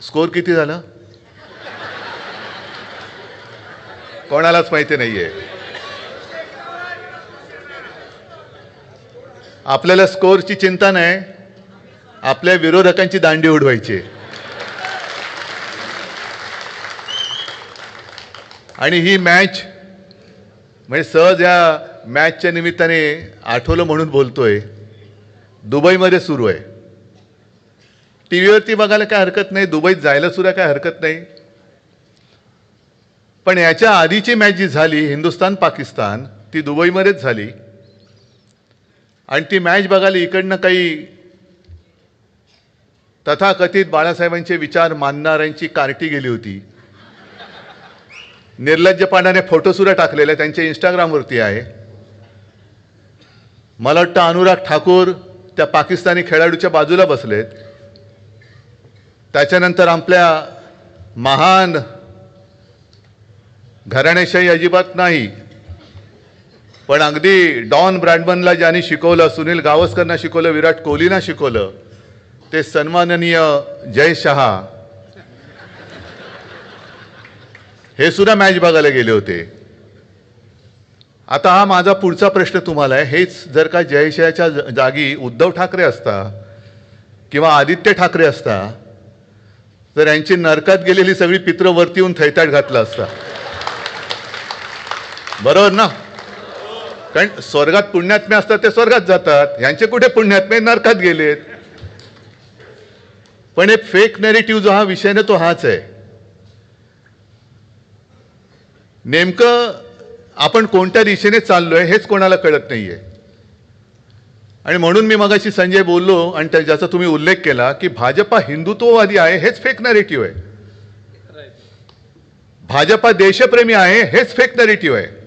Score किती झाला? कोणालाच माहिती नाहीये. आपल्याला स्कोरची चिंता नाही आपल्या विरोधकांची दांडी उडवायची आणि ही मॅच म्हणजे सहज या मॅचच्या निमित्ताने आठवलं म्हणून बोलतोय दुबईमध्ये सुरू आहे. टी व्हीवरती बघायला काय हरकत नाही दुबईत जायला सुद्धा काय हरकत नाही. पण याच्या आधीची मॅच जी झाली हिंदुस्तान पाकिस्तान ती दुबईमध्येच झाली. आणि ती मॅच बघायला इकडनं काही तथाकथित बाळासाहेबांचे विचार मानणाऱ्यांची कार्टी गेली होती. निर्लज्जपणाने फोटोसुद्धा टाकलेले त्यांच्या इंस्टाग्रामवरती आहे. मला वाटतं अनुराग ठाकूर त्या पाकिस्तानी खेळाडूच्या बाजूला बसलेत. त्याच्यानंतर आपल्या महान घराण्याशाही अजिबात नाही. पण अगदी डॉन ब्रॅडमनला ज्यांनी शिकवलं सुनील गावस्करना शिकवलं विराट कोहलीना शिकवलं ते सन्माननीय जय शहा. हे सुद्धा मॅच बघायला गेले होते. आता हा माझा पुढचा प्रश्न तुम्हाला आहे. हेच जर का जयशयाच्या जागी उद्धव ठाकरे असता किंवा आदित्य ठाकरे असता तर यांची नरकात गेलेली सगळी पित्र वरती येऊन थैताट घातला असता. बरोबर ना? कारण स्वर्गात पुण्यात्मे असतात ते स्वर्गात जातात. यांचे कुठे पुण्यात्मे नरकात गेलेत. पण हे फेक नेरेटिव्ह जो हा विषय ना तो हाच आहे. नेमकं आपण कोणत्या दिशेने चाललोय हेच कोणाला कळत नाहीये. आणि म्हणून मी मगाशी संजय बोललो आणि त्या- ज्याचा तुम्ही उल्लेख केला की भाजपा हिंदुत्ववादी आहे हेच फेक नरेटिव्ह आहे. भाजपा देशप्रेमी आहे हेच फेक नरेटिव्ह आहे.